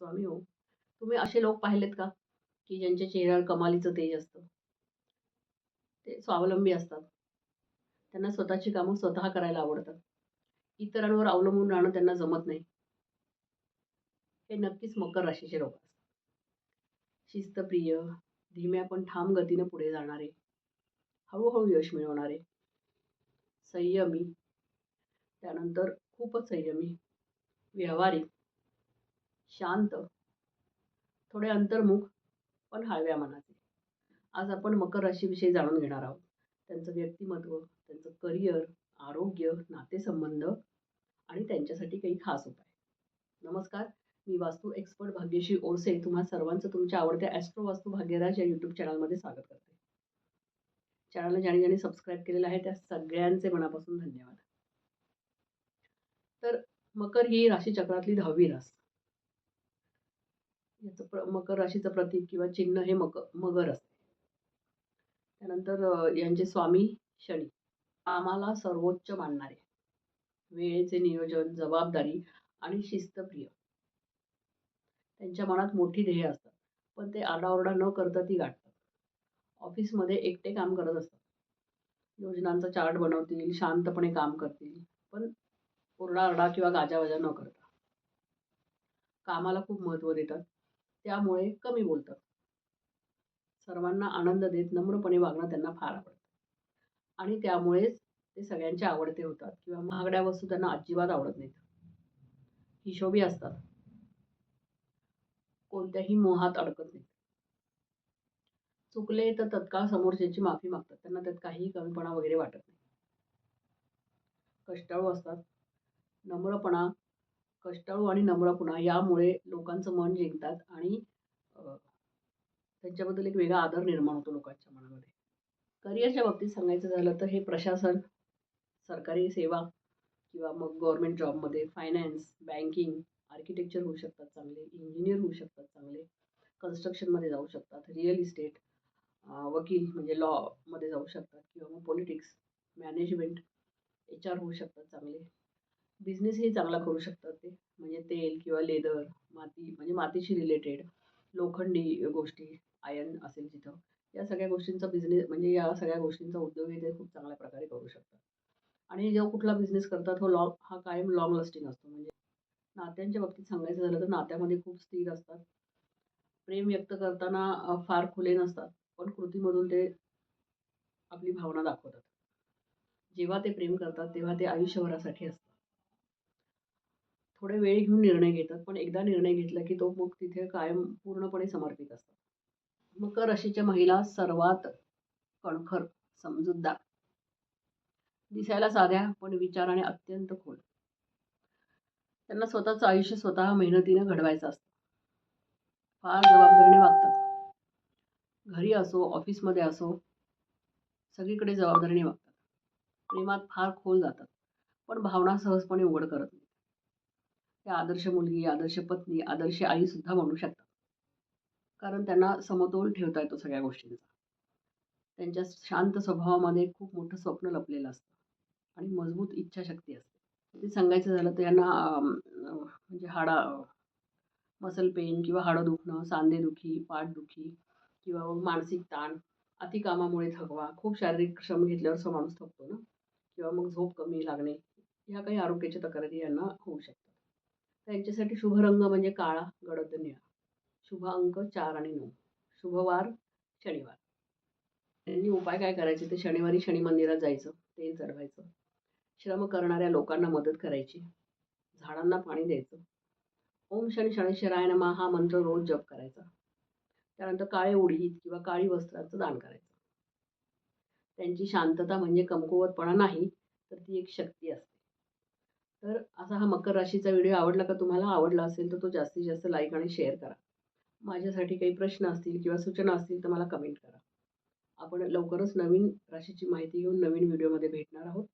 स्वामी हो. तुम्ही असे लोक पाहिलेत का? की ज्यांच्या चेहऱ्यावर कमालीचं तेज असतं. ते स्वावलंबी असतात. त्यांना स्वतःची कामं स्वतः करायला आवडतात. इतरांवर अवलंबून राहणं त्यांना जमत नाही. हे नक्कीच मकर राशीचे लोक असतात. शिस्तप्रिय धीम्या पण ठाम गतीनं पुढे जाणारे. हळूहळू यश मिळवणारे. संयमी त्यानंतर खूपच संयमी व्यावहारिक शांत. थोडे अंतर्मुख पण हळव्या मनाचे. आज आपण मकर राशीविषयी जाणून घेणार आहोत. त्यांचं व्यक्तिमत्व त्यांचं करिअर आरोग्य नातेसंबंध आणि त्यांच्यासाठी काही खास उपाय. नमस्कार मी वास्तू एक्सपर्ट भाग्यश्री ओरसे. तुम्हा सर्वांचं तुमच्या आवडत्या ॲस्ट्रो वास्तू भाग्यराज या यूट्यूब चॅनलमध्ये स्वागत करते. चॅनलला ज्याने ज्याने सबस्क्राईब केलेलं आहे त्या सगळ्यांचे मनापासून धन्यवाद. तर मकर ही राशीचक्रातली दहावी रास याचं प्र मकर राशीचं प्रतीक किंवा चिन्ह हे मक मगर असते. त्यानंतर यांचे स्वामी शनी. आम्हाला सर्वोच्च मानणारे. वेळेचे नियोजन जबाबदारी आणि शिस्तप्रिय. त्यांच्या मनात मोठी ध्येय असतात पण ते आरडाओरडा न करता ती गाठतात. ऑफिसमध्ये एकटे काम करत असतात. योजनांचा चार्ट बनवतील शांतपणे काम करतील पण ओरडाआरडा किंवा गाजावाजा न करता. कामाला खूप महत्त्व देतात. त्यामुळे कमी बोलतात सर्वांना आनंद देत नम्रपणे वागणं त्यांना फार आवडतं. आणि त्यामुळेच ते सगळ्यांचे आवडते होतात किंवा महागड्या वस्तू त्यांना अजिबात आवडत नाहीत. हिशोबी असतात. कोणत्याही मोहात अडकत नाहीत. चुकले तर तत्काळ समोरच्याची माफी मागतात. त्यांना त्यात काहीही कमीपणा वगैरे वाटत नाही. कष्टाळू असतात. नम्रपणा कष्टाळू आणि नम्रपणा यामुळे लोकांचं मन जिंकतात आणि त्यांच्याबद्दल एक वेगळा आदर निर्माण होतो लोकांच्या मनामध्ये. करिअरच्या बाबतीत सांगायचं झालं तर हे प्रशासन सरकारी सेवा किंवा मग गव्हर्मेंट जॉबमध्ये फायनान्स बँकिंग आर्किटेक्चर होऊ शकतात चांगले इंजिनियर होऊ शकतात चांगले कन्स्ट्रक्शनमध्ये जाऊ शकतात रिअल इस्टेट वकील म्हणजे लॉमध्ये जाऊ शकतात किंवा मग पॉलिटिक्स मॅनेजमेंट एच आर होऊ शकतात चांगले. बिझनेसही चांगला करू शकतात ते. म्हणजे तेल किंवा लेदर माती म्हणजे मातीशी रिलेटेड लोखंडी गोष्टी आयर्न असेल जिथं. या सगळ्या गोष्टींचा बिझनेस म्हणजे या सगळ्या गोष्टींचा उद्योगही ते खूप चांगल्या प्रकारे करू शकतात. आणि जेव्हा कुठला बिझनेस करतात तो लॉंग हा कायम लॉंग लास्टिंग असतो. म्हणजे नात्यांच्या बाबतीत सांगायचं झालं तर नात्यामध्ये खूप स्थिर असतात. प्रेम व्यक्त करताना फार खुले नसतात. पण कृतीमधून ते आपली भावना दाखवतात. जेव्हा ते प्रेम करतात तेव्हा ते आयुष्यभरासाठी असतात. थोडे वेळ घेऊन निर्णय घेतात पण एकदा निर्णय घेतला की तो मग तिथे कायम पूर्णपणे समर्पित असतात मकर राशीच्या महिला सर्वात कणखर समजूतदार. दिसायला साध्या पण विचाराने अत्यंत खोल. त्यांना स्वतःचं आयुष्य स्वतः मेहनतीनं घडवायचं असतं. फार जबाबदारीने वागतात. घरी असो ऑफिसमध्ये असो सगळीकडे जबाबदारीने वागतात. प्रेमात फार खोल जातात पण भावना सहजपणे उघड करत नाही त्या आदर्श मुलगी आदर्श पत्नी आदर्श आई सुद्धा शकतात. कारण त्यांना समतोल ठेवता येतो सगळ्या गोष्टींचा. त्यांच्या शांत स्वभावामध्ये खूप मोठं स्वप्न लपलेलं असतं. आणि मजबूत इच्छाशक्ती असते. ते सांगायचं झालं तर यांना म्हणजे हाडा मसल पेन किंवा हाडं दुखणं सांधेदुखी पाठदुखी किंवा मग मानसिक ताण अतिकामामुळे थकवा खूप शारीरिक श्रम घेतल्यावर असं माणूस थकतो ना. किंवा मग झोप कमी लागणे ह्या काही आरोग्याच्या तक्रारी यांना होऊ शकतात. तर यांच्यासाठी शुभ रंग म्हणजे काळा गडद निळा. शुभ अंक चार आणि नऊ. शुभवार शनिवार. त्यांनी उपाय काय करायचे? ते शनिवारी शनी मंदिरात जायचं तेल चढवायचं श्रम करणाऱ्या लोकांना मदत करायची. झाडांना पाणी द्यायचं. ओम शनी शनेश्वराय नमा हा मंत्र रोज जप करायचा. त्यानंतर काळे उडीत किंवा काळी वस्त्राचं दान करायचं. त्यांची शांतता म्हणजे कमकुवतपणा नाही तर ती एक शक्ती असते. तर असा हा मकर राशीचा व्हिडिओ आवडला का तुम्हाला? आवडला असेल तर तो जास्तीत जास्त लाईक आणि शेअर करा. माझ्यासाठी काही प्रश्न असतील किंवा सूचना असतील तर मला कमेंट करा. आपण लवकरच नवीन राशीची माहिती घेऊन नवीन व्हिडिओमध्ये भेटणार आहोत.